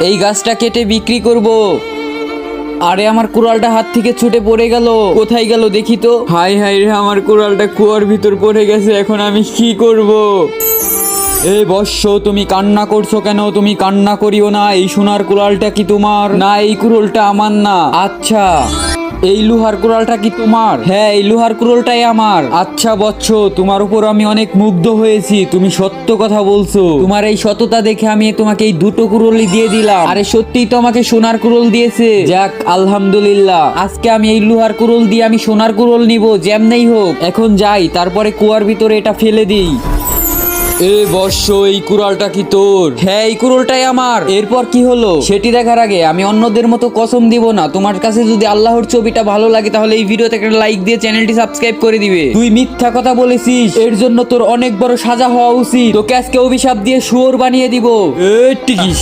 এই গাছটা কেটে বিক্রি করব। আরে আমার কুড়ালটা হাত থেকে ছুটে পড়ে গেল। কোথায় গেল দেখি তো। হাই হাই রে, আমার কুড়ালটা কুয়ার ভিতর পড়ে গেছে, এখন আমি কি করব? এই বৎস, তুমি কান্না করছ কেন? তুমি কান্না করিও না, এই সোনার কুড়ালটা কি তোমার? না, এই কুড়ালটা আমার না। আচ্ছা। এই লোহার কুড়ালটা কি তোমার? হ্যাঁ এই লোহার কুড়ালটাই আমার। আচ্ছা বৎস, তোমার উপর আমি অনেক মুগ্ধ হয়েছি। তুমি সত্য কথা বলছো। তোমার এই সততা দেখে আমি তোমাকে এই দুটো কুড়লি দিয়ে দিলাম। আরে, সত্যিই তো আমাকে সোনার কুড়ল দিয়েছে। যাক, আলহামদুলিল্লাহ। আজকে আমি এই লোহার কুড়ল দিয়ে আমি সোনার কুড়ল নিব, যেমনেই হোক। এখন যাই, তারপরে কুয়ার ভিতরে এটা ফেলে দিই। এ বর্ষ এই কুড়ালটা কি তোর? হ্যাঁ এই কুড়ালটাই আমার। এরপর কি হলো? সেটি দেখার আগে আমি অন্যদের মতো কসম দিব না। তোমার কাছে যদি আল্লাহর ছবিটা ভালো লাগে তাহলে এই ভিডিওতে একটা লাইক দিয়ে চ্যানেলটি সাবস্ক্রাইব করে দিবে। তুই মিথ্যা কথা বলেছিস। এর জন্য তোর অনেক বড় সাজা হওয়া উচিত। তোকে আজকে অভিশাপ দিয়ে শুয়োর বানিয়ে দিব। এ টিকিস।